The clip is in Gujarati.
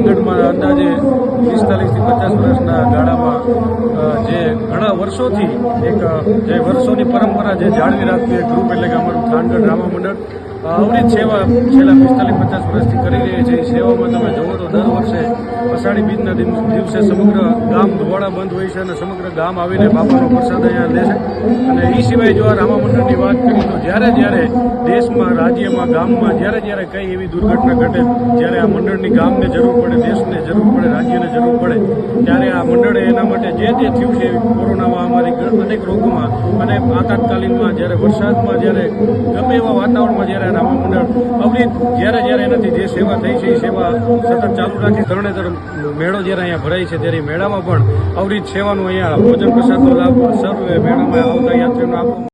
થાનગઢમાં અંદાજે પિસ્તાલીસથી પચાસ વર્ષના ગાળામાં જે ઘણા વર્ષોથી એક જે વર્ષોની પરંપરા જે જાળવી રાખતી ગ્રુપ એટલે કે અમારું થાનગઢ રામા મંડળ અમરી સેવા છેલ્લા પિસ્તાલીસ પચાસ વર્ષથી કરી રહી છે. એ સેવામાં તમે જુઓ તો દર વર્ષે અષાઢી બીજના દિવસે સમગ્ર ગામ ધોવાડા બંધ હોય છે અને સમગ્ર ગામ આવીને બાપાનો પ્રસાદ અહીંયા લે છે. અને એ સિવાય જો આ રામા મંડળની વાત કરી તો જ્યારે જ્યારે દેશમાં, રાજ્યમાં, ગામમાં જ્યારે જ્યારે કંઈ એવી દુર્ઘટના ઘટે, જ્યારે આ મંડળની ગામને જરૂર પડે, દેશને જરૂર પડે ત્યારે આ મંડળે એના માટે જે જે થયું છે કોરોના મહામારી અનેક રોગોમાં અને આપાતકાલીનમાં જ્યારે વરસાદમાં, જ્યારે ગમે એવા વાતાવરણમાં જ્યારે રામા મંડળ અવરિત જ્યારે જ્યારે એનાથી જે સેવા થઈ છે, એ સેવા સતત ચાલુ રાખી તરણેતર મેળો જ્યારે અહીંયા ભરાય છે, ત્યારે મેળામાં પણ અવરીત સેવાનું અહીંયા ભોજન પ્રસાદનો લાભ સર્વે મેળામાં આવતા યાત્રીઓને આપવામાં